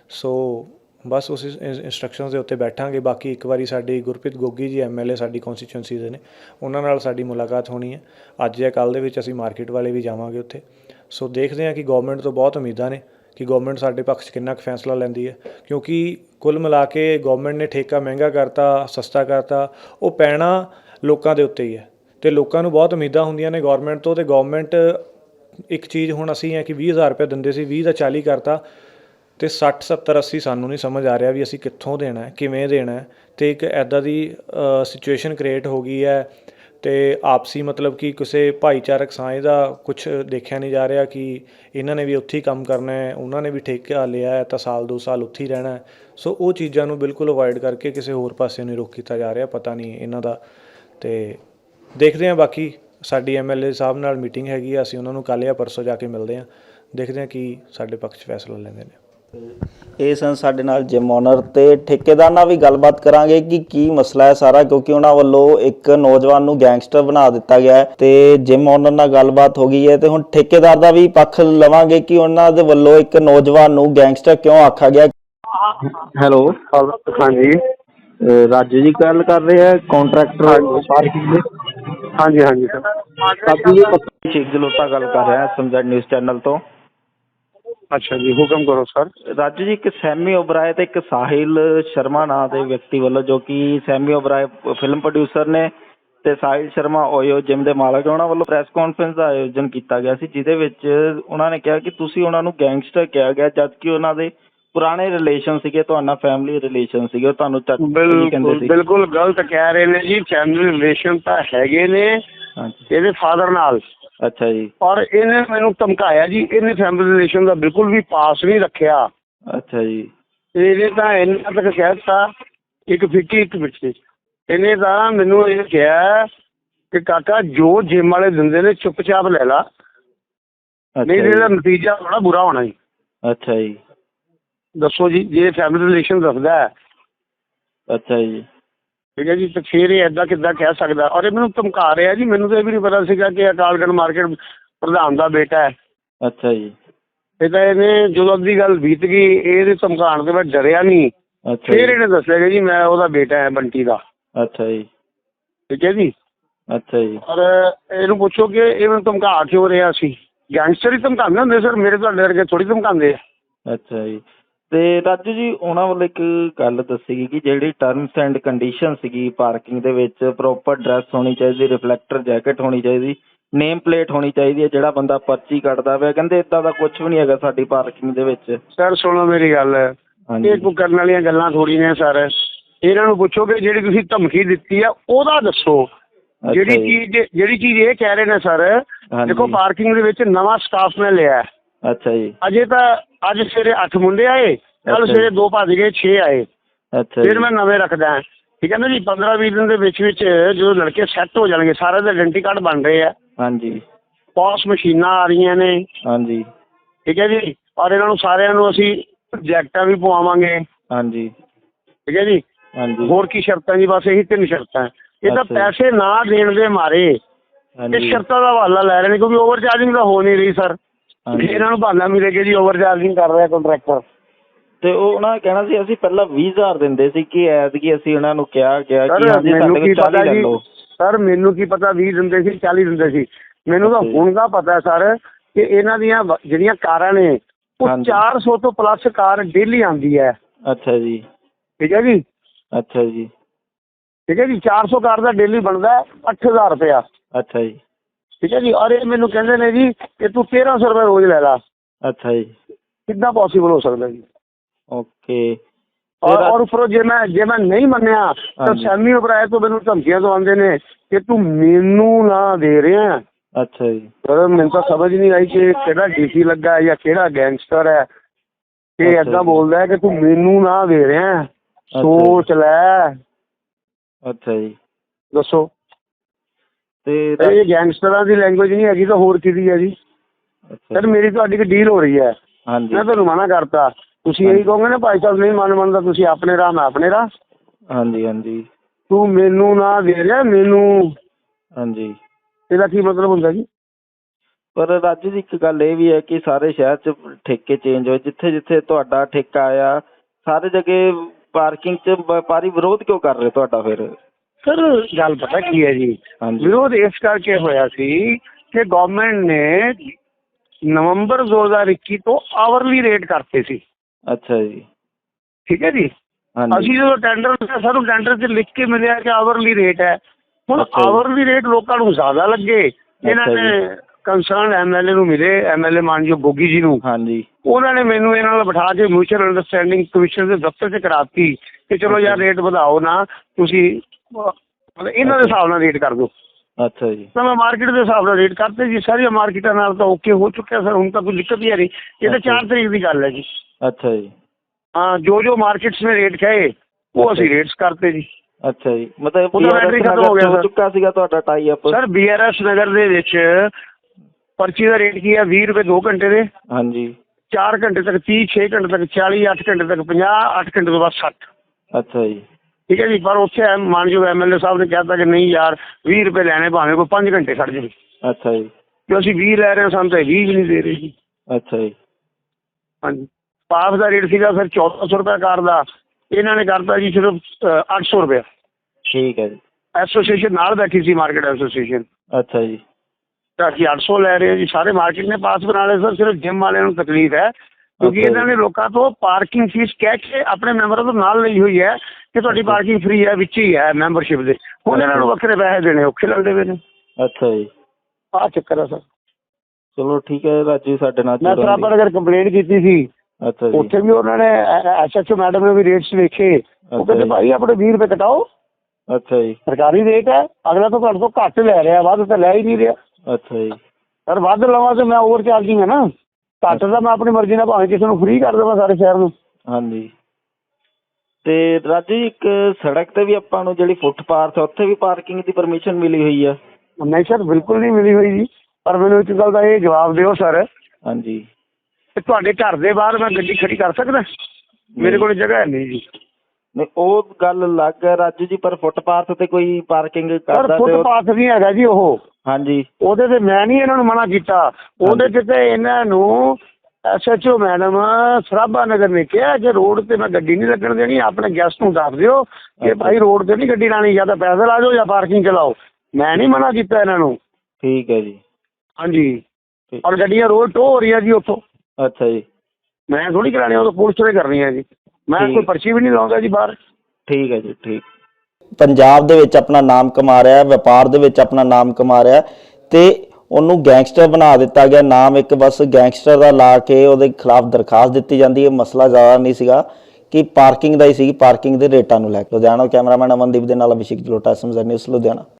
ਸੋ ਬਸ ਉਸ ਇਨਸਟਰਕਸ਼ਨਸ ਦੇ ਉੱਤੇ ਬੈਠਾਂਗੇ। ਬਾਕੀ ਇੱਕ ਵਾਰੀ ਸਾਡੀ ਗੁਰਪ੍ਰੀਤ ਗੋਗੀ ਜੀ ਐਮਐਲਏ ਸਾਡੀ ਕਨਸਟੀਚੁਐਂਸੀ ਦੇ ਨੇ, ਉਹਨਾਂ ਨਾਲ ਸਾਡੀ ਮੁਲਾਕਾਤ ਹੋਣੀ ਹੈ। ਅੱਜ ਜਾਂ ਕੱਲ ਦੇ ਵਿੱਚ ਅਸੀਂ ਮਾਰਕੀਟ ਵਾਲੇ ਵੀ ਜਾਵਾਂਗੇ ਉੱਥੇ। ਸੋ ਦੇਖਦੇ ਹਾਂ ਕਿ ਗਵਰਨਮੈਂਟ ਤੋਂ ਬਹੁਤ ਉਮੀਦਾਂ ਨੇ। ਕਿ ਗਵਰਨਮੈਂਟ ਸਾਡੇ ਪੱਖ 'ਚ ਕਿੰਨਾ ਕੁ ਫੈਸਲਾ ਲੈਂਦੀ ਹੈ। ਕਿਉਂਕਿ ਕੁੱਲ ਮਿਲਾ ਕੇ ਗਵਰਨਮੈਂਟ ਨੇ ਠੇਕਾ ਮਹਿੰਗਾ ਕਰਤਾ, ਸਸਤਾ ਕਰਤਾ, ਉਹ ਪੈਣਾ ਲੋਕਾਂ ਦੇ ਉੱਤੇ ਹੀ ਹੈ। ਤੇ ਲੋਕਾਂ ਨੂੰ ਬਹੁਤ ਉਮੀਦਾਂ ਹੁੰਦੀਆਂ ਨੇ ਗਵਰਨਮੈਂਟ ਤੋਂ ਤੇ ਗਵਰਨਮੈਂਟ ਇੱਕ ਚੀਜ਼ ਹੁਣ ਅਸੀਂ ਹੈ ਕਿ 20000 ਰੁਪਏ ਦਿੰਦੇ ਸੀ 20 ਦਾ 40 ਕਰਤਾ ਤੇ 60 70 80 ਸਾਨੂੰ ਨਹੀਂ ਸਮਝ ਆ ਰਿਹਾ ਵੀ ਅਸੀਂ ਕਿੱਥੋਂ ਦੇਣਾ ਹੈ, ਕਿਵੇਂ ਦੇਣਾ ਹੈ। ਤੇ ਇੱਕ ਐਦਾਂ ਦੀ ਸਿਚੁਏਸ਼ਨ ਕ੍ਰੀਏਟ ਹੋ ਗਈ ਹੈ ਤੇ ਆਪਸੀ ਮਤਲਬ ਕਿ ਕਿਸੇ ਭਾਈਚਾਰਕ ਸਾਂਝ ਦਾ ਕੁਝ ਦੇਖਿਆ ਨਹੀਂ ਜਾ ਰਿਹਾ ਕਿ ਇਹਨਾਂ ਨੇ ਵੀ ਉੱਥੇ ਹੀ ਕੰਮ ਕਰਨਾ ਹੈ, ਉਹਨਾਂ ਨੇ ਵੀ ਠੇਕਾ ਲਿਆ ਹੈ, ਤਾਂ ਸਾਲ ਦੋ ਸਾਲ ਉੱਥੇ ਹੀ ਰਹਿਣਾ ਸੋ ਉਹ ਚੀਜ਼ਾਂ ਨੂੰ ਬਿਲਕੁਲ ਅਵੋਇਡ ਕਰਕੇ ਕਿਸੇ ਹੋਰ ਪਾਸੇ ਨੂੰ ਰੋਕ ਕੀਤਾ ਜਾ ਰਿਹਾ, ਪਤਾ ਨਹੀਂ ਇਹਨਾਂ ਦਾ। ਤੇ ਦੇਖਦੇ ਹਾਂ ਬਾਕੀ ਸਾਡੀ ਐਮਐਲਏ ਸਾਹਿਬ ਨਾਲ ਮੀਟਿੰਗ ਹੈਗੀ ਆ, ਅਸੀਂ ਉਹਨਾਂ ਨੂੰ ਕੱਲ੍ਹ ਜਾਂ ਪਰਸੋਂ ਜਾ ਕੇ ਮਿਲਦੇ ਹਾਂ। ਦੇਖਦੇ ਹਾਂ ਕੀ ਸਾਡੇ ਪੱਖ 'ਚ ਫੈਸਲਾ ਲੈਂਦੇ ਨੇ। ਇਹ ਸਨ ਸਾਡੇ ਨਾਲ ਜਿਮ ਓਨਰ ਤੇ ਠੇਕੇਦਾਰ ਨਾਲ ਵੀ ਗੱਲਬਾਤ ਕਰਾਂਗੇ ਕਿ ਕੀ ਮਸਲਾ ਹੈ ਸਾਰਾ ਕਿਉਂਕਿ ਉਹਨਾਂ ਵੱਲੋਂ ਇੱਕ ਨੌਜਵਾਨ ਨੂੰ ਗੈਂਗਸਟਰ ਬਣਾ ਦਿੱਤਾ ਗਿਆ ਹੈ ਤੇ ਜਿਮ ਓਨਰ ਨਾਲ ਗੱਲਬਾਤ ਹੋ ਗਈ ਹੈ ਤੇ ਹੁਣ ਠੇਕੇਦਾਰ ਦਾ ਵੀ ਪੱਖ ਲਵਾਂਗੇ ਕਿ ਉਹਨਾਂ ਦੇ ਵੱਲੋਂ ਇੱਕ ਨੌਜਵਾਨ ਨੂੰ ਗੈਂਗਸਟਰ ਕਿਉਂ ਆਖਿਆ ਗਿਆ। ਹੈਲੋ ਹਾਂਜੀ। ਰਾਜੂ ਜੀ ਗੱਲ ਕਰ ਰਹੇ ਆ ਕੰਟਰੈਕਟਰ ਪਾਰਕਿੰਗ ਦੇ ਹਾਂਜੀ ਹਾਂਜੀ ਸਰ ਸਾਥੀ ਜੀ ਸ਼ੇਖ ਜਲੋਤਾ ਗੱਲ ਕਰ ਰਿਹਾ ਸਮਝਾ ਨਿਊਜ਼ ਚੈਨਲ ਤੋਂ। ਅੱਛਾ ਜੀ ਹੁਕਮ ਕਰੋ ਸਰ। ਰਾਜੂ ਜੀ ਇੱਕ ਸੈਮੀ ਓਬਰਾਏ ਤੇ ਇੱਕ ਸਾਹਿਲ ਸ਼ਰਮਾ ਨਾਂ ਦੇ ਵਿਅਕਤੀ ਵੱਲੋਂ ਜੋ ਕਿ ਸੈਮੀ ਓਬਰਾਏ ਫਿਲਮ ਪ੍ਰੋਡਿਊਸਰ ਨੇ ਤੇ ਸਾਹਿਲ ਸ਼ਰਮਾ ਓਯੋ ਜਿਮ ਦੇ ਮਾਲਕ ਨੇ ਉਹਨਾਂ ਵੱਲੋਂ ਪ੍ਰੈਸ ਕਾਨਫਰੰਸ ਦਾ ਆਯੋਜਨ ਕੀਤਾ ਗਿਆ ਸੀ ਜਿਹਦੇ ਵਿੱਚ ਉਹਨਾਂ ਨੇ ਕਿਹਾ ਕਿ ਤੁਸੀਂ ਉਹਨਾਂ ਨੂੰ ਗੈਂਗਸਟਰ ਕਿਹਾ ਗਿਆ ਜਦਕਿ ਉਹਨਾਂ ਦੇ ਪੁਰਾਣੇ ਰਿਲੇਸ਼ਨ ਸੀਗੇ ਤੁਹਾਡਾ ਫੈਮਿਲੀ ਰਿਲੇਸ਼ਨ ਸੀਗੇ ਉਹ ਤੁਹਾਨੂੰ ਚਾਚਾ ਜੀ ਕਹਿੰਦੇ ਬਿਲਕੁਲ ਸੀ ਬਿਲਕੁਲ ਗਲਤ ਕਹਿ ਰਹੇ ਨੇ ਜੀ ਫੈਮਿਲੀ ਰਿਲੇਸ਼ਨ ਤਾਂ ਹੈਗੇ ਨੇ ਹਾਂਜੀ। ਇਹਦੇ ਫਾਦਰ ਨਾਲ। ਅੱਛਾ ਜੀ। ਔਰ ਇਹਨੇ ਮੈਨੂੰ ਧਮਕਾਇਆ ਜੀ ਇਹਨੇ ਫੈਮਿਲੀ ਰਿਲੇਸ਼ਨ ਦਾ ਬਿਲਕੁਲ ਵੀ ਪਾਸ ਨਹੀਂ ਰੱਖਿਆ। ਅੱਛਾ ਜੀ। ਇਹਨੇ ਤਾਂ ਇੰਨਾ ਤੱਕ ਕਹਿ ਦਿੱਤਾ ਇੱਕ ਫਿੱਕੀ ਇੱਕ ਫਿੱਕੀ ਇਹਨੇ ਤਾਂ ਮੈਨੂੰ ਇਹ ਕਿਹਾ ਕਿ ਕਾਕਾ ਜੋ ਜਿਮ ਵਾਲੇ ਦਿੰਦੇ ਨੇ ਚੁੱਪਚਾਪ ਲੈ ਲਾ। ਨਹੀਂ ਇਹਦਾ ਨਤੀਜਾ ਬੜਾ ਬੁਰਾ ਹੋਣਾ ਜੀ। ਅੱਛਾ ਜੀ। ਦੱਸੋ ਜੀ ਜੇ ਫੈਮਿਲੀ ਰਿਲੇਸ਼ਨ ਰੱਖਦਾ ਅੱਛਾ ਜੀ। ਠੀਕ ਹੈ ਜੀ ਤੇ ਫਿਰ ਇਹ ਐਦਾਂ ਕਿੱਦਾਂ ਕਹਿ ਸਕਦਾ? ਔਰ ਇਹ ਮੈਨੂੰ ਧਮਕਾ ਰਿਹਾ ਜੀ ਮੈਨੂੰ ਤਾਂ ਇਹ ਵੀ ਨਹੀਂ ਪਤਾ ਸੀਗਾ ਕਿ ਅਕਾਲਗੜ੍ਹ ਮਾਰਕੀਟ ਪ੍ਰਧਾਨ ਦਾ ਬੇਟਾ ਹੈ। ਅੱਛਾ ਜੀ। ਇਹ ਤਾਂ ਇਹਨੇ ਜਦੋਂ ਅੱਧੀ ਗੱਲ ਬੀਤ ਗਈ ਇਹਦੇ ਧਮਕਾਉਣ ਤੋਂ ਬਾਅਦ ਡਰਿਆ ਨਹੀਂ। ਅੱਛਾ ਫਿਰ ਇਹਨੇ ਦੱਸਿਆ ਕਿ ਜੀ ਮੈਂ ਉਹਦਾ ਬੇਟਾ ਹੈ ਬੰਟੀ ਦਾ। ਅੱਛਾ ਜੀ। ਠੀਕ ਹੈ ਜੀ? ਅੱਛਾ ਜੀ। ਔਰ ਇਹਨੂੰ ਪੁੱਛੋ ਕਿ ਇਹ ਮੈਨੂੰ ਧਮਕਾ ਕਿਉਂ ਰਿਹਾ ਸੀ? ਗੈਂਗਸਟਰ ਹੀ ਧਮਕਾਉਂਦੇ ਹੁੰਦੇ ਸਰ ਮੇਰੇ ਤੁਹਾਡੇ ਵਰਗੇ ਥੋੜੀ ਧਮਕਾਉਂਦੇ ਆ। ਅੱਛਾ ਜੀ। ਤੇ ਰਾਜੂ ਜੀ ਉਹਨਾਂ ਵੱਲੋਂ ਇੱਕ ਗੱਲ ਦੱਸੀ ਗਈ ਕਿ ਜਿਹੜੀ ਟਰਮਸ ਐਂਡ ਕੰਡੀਸ਼ਨ ਸੀਗੀ ਪਾਰਕਿੰਗ ਦੇ ਵਿੱਚ ਪ੍ਰੋਪਰ ਡਰੈਸ ਹੋਣੀ ਚਾਹੀਦੀ ਰਿਫਲੈਕਟਰ ਜੈਕਟ ਹੋਣੀ ਚਾਹੀਦੀ ਨੇਮ ਪਲੇਟ ਹੋਣੀ ਚਾਹੀਦੀ ਹੈ ਜਿਹੜਾ ਬੰਦਾ ਪਰਚੀ ਕੱਟਦਾ ਪਿਆ ਕਹਿੰਦੇ ਇਦਾਂ ਦਾ ਕੁਝ ਵੀ ਨਹੀਂ ਹੈਗਾ ਸਾਡੀ ਪਾਰਕਿੰਗ ਦੇ ਵਿੱਚ ਸਰ ਸੁਣੋ ਮੇਰੀ ਗੱਲ ਇਹ ਕੋਈ ਕਰਨ ਵਾਲੀਆਂ ਗੱਲਾਂ ਥੋੜੀ ਨੇ ਸਰ ਇਹਨਾਂ ਨੂੰ ਪੁੱਛੋ ਕਿ ਜਿਹੜੀ ਤੁਸੀਂ ਧਮਕੀ ਦਿੱਤੀ ਆ ਉਹਦਾ ਦੱਸੋ ਜਿਹੜੀ। ਚੀਜ਼ ਜਿਹੜੀ ਚੀਜ਼ ਇਹ ਕਹਿ ਰਹੇ ਨੇ ਸਰ। ਦੇਖੋ ਪਾਰਕਿੰਗ ਦੇ ਵਿੱਚ ਨਵਾਂ ਸਟਾਫ ਮੈਂ ਲਿਆ ਹੈ। ਅੱਛਾ ਜੀ। ਅਜੇ ਤਾਂ ਅੱਜ ਸਵੇਰੇ 8 ਮੁੰਡੇ ਆਏ ਕੱਲ। ਸਵੇਰੇ 2 ਭੱਜ ਗਏ 6 ਆਏ। ਅੱਛਾ ਫਿਰ ਮੈਂ ਨਵੇਂ ਰੱਖਦਾ ਠੀਕ ਹੈ ਨਾ ਜੀ 15 20 ਦਿਨ ਦੇ ਵਿੱਚ ਵਿੱਚ ਜਦੋਂ ਲੜਕੇ ਸੈੱਟ ਹੋ ਜਾਣਗੇ ਸਾਰੇ ਦੇ ਆਇਡੈਂਟੀ ਕਾਰਡ ਬਣ ਰਹੇ ਆ। ਹਾਂਜੀ। ਪੌਸ ਮਸ਼ੀਨਾਂ ਆ ਰਹੀਆਂ ਨੇ। ਹਾਂਜੀ। ਠੀਕ ਹੈ ਜੀ ਔਰ ਇਹਨਾਂ ਨੂੰ ਸਾਰਿਆਂ ਨੂੰ ਅਸੀਂ ਜੈਕਟਾਂ ਵੀ ਪਵਾਵਾਂਗੇ। ਹਾਂਜੀ। ਠੀਕ ਹੈ ਜੀ। ਹਾਂਜੀ। ਹੋਰ ਕੀ ਸ਼ਰਤਾਂ ਜੀ ਬਸ ਇਹੀ ਤਿੰਨ ਸ਼ਰਤਾਂ। ਇਹ ਤਾਂ। ਪੈਸੇ ਨਾ ਦੇਣ ਦੇ ਮਾਰੇ। ਇਹ ਸ਼ਰਤਾਂ ਦਾ ਹਵਾਲਾ ਲੈ ਰਹੇ ਨੇ ਕਿਉਂਕਿ ਓਵਰ ਚਾਰਜਿੰਗ ਤਾਂ ਹੋ ਨਹੀਂ ਰਹੀ ਸਰ ਹਾਂਜੀ। ਇਹਨਾਂ ਨੂੰ ਬਹਾਨਾ ਮਿਲੇ ਕਿ ਜੀ ਓਵਰ ਚਾਰਜਿੰਗ ਕਰ ਰਿਹਾ ਕੰਟਰੈਕਟਰ ਤੇ ਉਹ ਉਹਨਾਂ ਦਾ ਕਹਿਣਾ ਸੀ ਅਸੀਂ ਪਹਿਲਾਂ 20000 ਦਿੰਦੇ ਸੀ ਕਿ ਐਤਕੀ ਅਸੀਂ ਉਹਨਾਂ ਨੂੰ ਕਿਹਾ ਕਿਹਾ ਕਿ ਹਾਂਜੀ ਸਾਡੇ ਕੋਲ 40 ਪਤਾ ਲੈ ਲਓ। ਸਰ ਮੈਨੂੰ ਕੀ ਪਤਾ 20 ਦਿੰਦੇ ਸੀ 40 ਦਿੰਦੇ ਸੀ? ਮੈਨੂੰ ਤਾਂ। ਹੁਣ ਦਾ ਪਤਾ ਸਰ ਕਿ ਇਹਨਾਂ ਦੀਆਂ ਜਿਹੜੀਆਂ ਕਾਰਾਂ ਨੇ ਉਹ ਹਾਂਜੀ। 400 ਤੋਂ ਪਲੱਸ ਕਾਰ ਡੇਲੀ ਆਉਂਦੀ ਹੈ। ਅੱਛਾ ਜੀ। ਠੀਕ ਹੈ ਜੀ? ਅੱਛਾ ਜੀ। ਠੀਕ ਹੈ ਜੀ? 400 ਕਾਰ ਦਾ ਡੇਲੀ ਬਣਦਾ ਹੈ 8000 ਰੁਪਇਆ। ਅੱਛਾ ਜੀ। ਠੀਕ ਹੈ ਜੀ ਔਰ ਇਹ ਮੈਨੂੰ ਕਹਿੰਦੇ ਨੇ ਜੀ ਕਿ ਤੂੰ 1300 ਰੁਪਏ ਰੋਜ਼ ਲੈ ਲਾ। ਅੱਛਾ ਜੀ। ਕਿੱਦਾਂ ਪੋਸੀਬਲ ਹੋ ਸਕਦਾ ਜੀ? ਓਕੇ ਔਰ ਔਰ ਉੱਪਰੋਂ ਜੇ ਮੈਂ ਜੇ ਮੈਂ ਨਹੀਂ ਮੰਨਿਆ ਤਾਂ। ਸੈਮੀ ਉਪਰਾਏ ਤੋਂ ਮੈਨੂੰ ਧਮਕੀਆਂ ਤੋਂ ਆਉਂਦੇ ਨੇ ਕਿ ਤੂੰ ਮੈਨੂੰ ਨਾ ਦੇ ਰਿਹਾ। ਅੱਛਾ ਜੀ। ਪਰ ਮੈਨੂੰ ਤਾਂ ਸਮਝ ਨਹੀਂ ਆਈ ਕਿ ਕਿਹੜਾ ਡੀਸੀ ਲੱਗਾ ਹੈ ਜਾਂ ਕਿਹੜਾ ਗੈਂਗਸਟਰ ਹੈ। ਕਿ ਜੀ। ਬੋਲਦਾ ਹੈ ਕਿ ਤੂੰ ਮੈਨੂੰ ਨਾ ਦੇ ਰਿਹਾ। ਸੋਚ ਲੈ। ਅੱਛਾ ਜੀ। ਦੱਸੋ। ਤੇ ਇਹ ਗੈਂਗਸਟਰਾਂ ਦੀ ਲੈਂਗੁਏਜ ਨਹੀਂ ਹੈਗੀ ਤਾਂ ਹੋਰ ਕਿਹਦੀ ਹੈ ਜੀ? ਸਰ ਮੇਰੀ ਤੁਹਾਡੀ ਇੱਕ ਡੀਲ ਹੋ ਰਹੀ ਹੈ। ਹਾਂਜੀ। ਮੈਂ ਤੁਹਾਨੂੰ ਮਨਾ ਕਰਤਾ। ਤੁਸੀਂ ਇਹੀ ਕਹੋਗੇ ਨਾ ਭਾਈ ਸਾਹਿਬ ਨਹੀਂ ਮਨ ਮੰਨਦਾ ਤੁਸੀਂ ਆਪਣੇ ਰਾਹ ਮੈਂ ਆਪਣੇ ਰਾਹ। ਹਾਂਜੀ ਹਾਂਜੀ। ਤੂੰ ਮੈਨੂੰ ਨਾ ਦੇ ਰਿਹਾ ਮੈਨੂੰ। ਹਾਂਜੀ। ਇਹਦਾ ਕੀ ਮਤਲਬ ਹੁੰਦਾ ਜੀ? ਪਰ ਰਾਜੂ ਜੀ ਇੱਕ ਗੱਲ ਇਹ ਵੀ ਹੈ ਕਿ ਸਾਰੇ ਸ਼ਹਿਰ 'ਚ ਠੇਕੇ ਚੇਂਜ ਹੋਏ। ਜਿੱਥੇ ਜਿੱਥੇ ਤੁਹਾਡਾ ਠੇਕਾ ਆਇਆ ਸਾਰੇ ਜਗ੍ਹਾ ਪਾਰਕਿੰਗ 'ਚ ਵਪਾਰੀ ਵਿਰੋਧ ਕਿਉਂ ਕਰ ਰਹੇ ਤੁਹਾਡਾ ਫਿਰ? ਸਰ ਗੱਲ ਪਤਾ ਕੀ ਹੈ ਜੀ? ਵਿਰੋਧ ਇਸ ਕਰਕੇ ਹੋਇਆ ਸੀ ਕਿ ਗਵਰਨਮੈਂਟ ਨੇ ਨਵੰਬਰ 2021 ਤੋਂ ਆਵਰਲੀ ਰੇਟ ਕਰਤੇ ਸੀ। ਅੱਛਾ ਜੀ। ਠੀਕ ਹੈ ਜੀ? ਅਸੀਂ ਜਦੋਂ ਟੈਂਡਰ ਲਿਆ ਸਾਨੂੰ ਟੈਂਡਰ 'ਚ ਲਿਖ ਕੇ ਮਿਲਿਆ ਕਿ ਆਵਰਲੀ ਰੇਟ ਹੈ। ਹੁਣ। ਆਵਰਲੀ ਰੇਟ ਲੋਕਾਂ ਨੂੰ ਜ਼ਿਆਦਾ ਲੱਗੇ। ਇਹਨਾਂ ਨੇ ਕੰਸਰਨ ਐਮਐਲਏ ਨੂੰ ਮਿਲੇ ਐਮਐਲਏ ਮਾਨਯੋਗ ਗੋਗੀ ਜੀ ਨੂੰ। ਹਾਂਜੀ। ਉਹਨਾਂ ਨੇ ਮੈਨੂੰ ਇਹਨਾਂ ਨਾਲ ਬਿਠਾ ਕੇ ਮਿਊਚੁਅਲ ਅੰਡਰਸਟੈਂਡਿੰਗ ਕਮਿਸ਼ਨ ਦੇ ਦਫ਼ਤਰ 'ਚ ਕਰਾਤੀ ਕਿ ਚਲੋ ਯਾਰ ਰੇਟ ਵਧਾਓ ਨਾ ਤੁਸੀਂ ਮਤਲਬ ਇਹਨਾਂ ਦੇ ਹਿਸਾਬ ਨਾਲ ਰੇਟ ਕਰ ਦਿਓ। ਅੱਛਾ ਜੀ। ਤਾਂ ਮੈਂ ਮਾਰਕੀਟ ਦੇ ਹਿਸਾਬ ਨਾਲ ਰੇਟ ਕਰਤੇ ਜੀ ਸਾਰੀਆਂ ਮਾਰਕੀਟਾਂ ਨਾਲ ਤਾਂ ਓਕੇ ਹੋ ਚੁੱਕਿਆ ਸਰ ਹੁਣ ਤਾਂ ਕੋਈ ਦਿੱਕਤ ਹੀ ਨਹੀਂ। ਇਹ ਤਾਂ ਅੱਛਾ। 4 ਤਰੀਕ ਦੀ ਗੱਲ ਹੈ ਜੀ। ਅੱਛਾ ਜੀ। ਹਾਂ ਜੋ ਜੋ ਮਾਰਕੀਟਸ ਨੇ ਰੇਟ ਕਹੇ ਉਹ ਅਸੀਂ ਰੇਟਸ ਕਰਤੇ ਜੀ। ਅੱਛਾ ਜੀ। ਮਤਲਬ ਉਹਦਾ battery ਖਤਮ ਹੋ ਗਿਆ ਸਰ। ਚੁੱਕਾ ਸੀਗਾ ਤੁਹਾਡਾ tie up sir BRS Nagar ਦੇ ਵਿੱਚ ਪਰਚੀ ਦਾ ਰੇਟ ਕੀ ਹੈ? 20 ਰੁਪਏ 2 ਘੰਟੇ ਦੇ। ਹਾਂਜੀ। 4 ਘੰਟੇ ਤੱਕ 30 6 ਘੰਟੇ ਤੱਕ 40 8 ਘੰਟੇ ਤੱਕ 50 8 ਘੰਟੇ ਤੋਂ ਬਾਅਦ 60 ਅੱਛਾ ਜੀ। ਠੀਕ ਹੈ ਜੀ ਪਰ ਉੱਥੇ ਐ- ਮਾਨਯੋਗ ਐਮਐਲਏ ਸਾਹਿਬ ਨੇ ਕਹਿਤਾ ਕਿ ਨਹੀਂ ਯਾਰ 20 ਰੁਪਏ ਲੈਣੇ ਭਾਵੇਂ ਕੋਈ 5 ਘੰਟੇ ਖੜ ਜਾਵੇ। ਅੱਛਾ ਜੀ। ਕਿ ਅਸੀਂ 20 ਲੈ ਰਹੇ ਹਾਂ ਸਾਨੂੰ ਤਾਂ 20 ਵੀ ਨਹੀਂ ਦੇ ਰਹੇ ਜੀ। ਅੱਛਾ ਜੀ। ਹਾਂਜੀ। ਪਾਸ ਦਾ ਰੇਟ ਸੀਗਾ ਫਿਰ 1400 ਰੁਪਏ ਕਾਰ ਦਾ। ਇਹਨਾਂ ਨੇ ਕਰਤਾ ਜੀ ਸਿਰਫ ਅ, 800 ਰੁਪਏ ਠੀਕ ਹੈ ਜੀ। ਐਸੋਸੀਏਸ਼ਨ ਨਾਲ ਬੈਠੀ ਸੀ ਮਾਰਕੀਟ ਐਸੋਸੀਏਸ਼ਨ। ਅੱਛਾ ਜੀ। ਤਾਂ ਅਸੀਂ 800 ਲੈ ਰਹੇ ਜੀ। ਸਾਰੇ ਮਾਰਕੀਟ ਨੇ ਪਾਸ ਬਣਾ ਲਏ। ਸਰ ਸਿਰਫ ਜਿਮ ਵਾਲਿਆਂ ਨੂੰ ਤਕਲੀਫ ਹੈ। ਕਿਉਂਕਿ। ਇਹਨਾਂ ਨੇ ਲੋਕਾਂ ਤੋਂ ਪਾਰਕਿੰਗ ਫੀਸ ਕਹਿ ਕੇ ਆਪਣੇ ਮੈਂਬਰਾਂ ਤੋਂ ਨਾਲ ਲਈ ਹੋਈ ਹੈ। ਕਿ ਤੁਹਾਡੀ। ਪਾਰਕਿੰਗ ਫ੍ਰੀ ਹੈ ਵਿੱਚ ਹੀ ਹੈ ਮੈਂਬਰਸ਼ਿਪ ਦੇ। ਹੁਣ ਇਹਨਾਂ ਨੂੰ ਵੱਖਰੇ ਪੈਸੇ ਦੇਣੇ ਔਖੇ ਲੱਗਦੇ ਪਏ ਨੇ। ਅੱਛਾ ਜੀ। ਆਹ ਚੱਕਰ ਹੈ ਸਰ। ਚਲੋ ਠੀਕ ਹੈ ਰਾਜੂ ਸਾਡੇ ਨਾਲ ਮੈਂ ਲਈ। ਅਗਰ ਕੰਪਲੇਂਟ ਕੀਤੀ ਸੀ ਅੱਛਾ ਜੀ। ਉੱਥੇ ਵੀ ਉਹਨਾਂ ਨੇ ਐਸਐਚਓ ਮੈਡਮ ਨੇ ਵੀ ਰੇਟਸ ਵੇਖੇ। ਉਹ ਕਹਿੰਦੇ। ਭਾਈ ਆਪਣੇ 20 ਰੁਪਏ ਕਟਾਓ ਅੱਛਾ ਜੀ। ਸਰਕਾਰੀ ਰੇਟ ਹੈ ਅਗਲਾ ਤਾਂ ਤੁਹਾਡੇ ਤੋਂ ਘੱਟ ਲੈ ਰਿਹਾ ਵੱਧ ਤਾਂ ਲੈ ਹੀ ਨਹੀਂ ਰਿਹਾ। ਅੱਛਾ ਜੀ। ਪਰ ਵੱਧ ਲਵਾਂ ਤੇ ਮੈਂ ਓਵਰ ਚਾਰਜਿੰਗ ਹੈ ਨਾ। ਘੱਟ ਤਾਂ ਮੈਂ ਆਪਣੀ ਮਰਜ਼ੀ ਨਾਲ ਭਾਵੇਂ ਕਿਸੇ ਨੂੰ ਫ੍ਰੀ ਕਰ ਦੇਵਾਂ ਸਾਰੇ ਸ਼ਹਿਰ ਨੂੰ। ਹਾਂਜੀ। ਤੇ ਰਾਜੂ ਜੀ, ਇੱਕ ਸੜਕ ਤੇ ਵੀ ਆਪਾਂ ਨੂੰ ਜਿਹੜੀ ਫੁੱਟਪਾਥ ਹੈ ਉੱਥੇ ਵੀ ਪਾਰਕਿੰਗ ਦੀ ਪਰਮਿਸ਼ਨ ਮਿਲੀ ਹੋਈ ਆ? ਨਹੀਂ ਸਰ ਬਿਲਕੁਲ ਨਹੀਂ ਮਿਲੀ ਹੋਈ ਜੀ। ਪਰ ਮੈਨੂੰ ਇੱਕ ਗੱਲ ਦਾ ਇਹ ਜਵਾਬ ਦਿਓ ਸਰ। ਹਾਂਜੀ। ਕਿ ਤੁਹਾਡੇ ਘਰ ਦੇ ਬਾਹਰ ਮੈਂ ਗੱਡੀ ਖੜੀ ਕਰ ਸਕਦਾ? ਮੇਰੇ ਕੋਲ ਜਗ੍ਹਾ ਨਹੀਂ ਜੀ। ਨਹੀਂ ਉਹ ਗੱਲ ਅਲੱਗ ਹੈ ਰਾਜੂ ਜੀ ਪਰ ਫੁੱਟਪਾਥ ਤੇ ਕੋਈ ਪਾਰਕਿੰਗ ਸਰ ਕਰਦਾ ਤੇ ਉਹ- ਫੁੱਟਪਾਥ ਨਹੀਂ ਹੈਗਾ ਜੀ ਉਹ। ਹਾਂਜੀ। ਉਹਦੇ ਤੇ ਮੈਂ ਨਹੀਂ ਇਹਨਾਂ ਨੂੰ ਮਨਾ ਕੀਤਾ। ਉਹਦੇ ਤੇ ਤੇ ਇਹਨਾਂ ਨੂੰ ਐਸਐਚਓ ਮੈਡਮ ਸਰਾਭਾ ਨਗਰ ਨੇ ਕਿਹਾ ਕਿ ਰੋਡ ਤੇ ਮੈਂ ਗੱਡੀ ਨਹੀਂ ਲੱਗਣ ਦੇਣੀ ਆਪਣੇ ਗੈਸਟ ਨੂੰ ਦੱਸ ਦਿਓ ਕਿ। ਭਾਈ ਰੋਡ ਤੇ ਨਹੀਂ ਗੱਡੀ ਲਾਣੀ ਜਾਂ ਤਾਂ ਪੈਦਲ ਆ ਜਾਓ ਜਾਂ ਪਾਰਕਿੰਗ ਚਲਾਓ ਮੈਂ ਨਹੀਂ ਮਨਾ ਕੀਤਾ ਇਹਨਾਂ ਨੂੰ। ਠੀਕ ਹੈ ਜੀ। ਹਾਂਜੀ। ਠੀਕ। ਔਰ ਗੱਡੀਆਂ ਰੋਜ਼ ਟੋ ਹੋ ਰਹੀਆਂ ਜੀ ਉੱਥੋਂ। ਅੱਛਾ ਜੀ। ਮੈਂ ਥੋੜੀ ਕਰਾਣੀ ਉਹ ਤਾਂ ਪੁਲਿਸ ਨੇ ਕਰਨੀ ਹੈ ਜੀ। ਮੈਂ ਠੀਕ। ਕੋਈ ਪਰਚੀ ਵੀ ਨਹੀਂ ਲਾਉਂਦਾ ਜੀ ਬਾਹਰ। ਠੀਕ ਹੈ ਜੀ ਠੀਕ। ਪੰਜਾਬ ਦੇ ਵਿੱਚ ਆਪਣਾ ਨਾਮ ਕਮਾ ਰਿਹਾ ਹੈ ਵਪਾਰ ਦੇ ਵਿੱਚ ਆਪਣਾ ਨਾਮ ਕਮਾ ਰਿਹਾ ਹੈ ਤੇ ਉਹਨੂੰ ਗੈਂਗਸਟਰ ਬਣਾ ਦਿੱਤਾ ਗਿਆ। ਨਾਮ ਇੱਕ ਬਸ ਗੈਂਗਸਟਰ ਦਾ ਲਾ ਕੇ ਉਹਦੇ ਖਿਲਾਫ ਦਰਖਾਸਤ ਦਿੱਤੀ ਜਾਂਦੀ ਹੈ। ਮਸਲਾ ਜ਼ਿਆਦਾ ਨਹੀਂ ਸੀਗਾ ਕਿ ਪਾਰਕਿੰਗ ਦਾ ਹੀ ਸੀ। ਪਾਰਕਿੰਗ ਦੇ ਰੇਟਾਂ ਨੂੰ ਲੈ ਕੇ। ਲੁਧਿਆਣਾ ਕੈਮਰਾਮੈਨ ਅਮਨਦੀਪ ਦੇ ਨਾਲ ਅਭਿਸ਼ੇਕ ਜਲੋਟਾ ਸਮਝਾ ਨਿਊਜ਼, ਲੁਧਿਆਣਾ।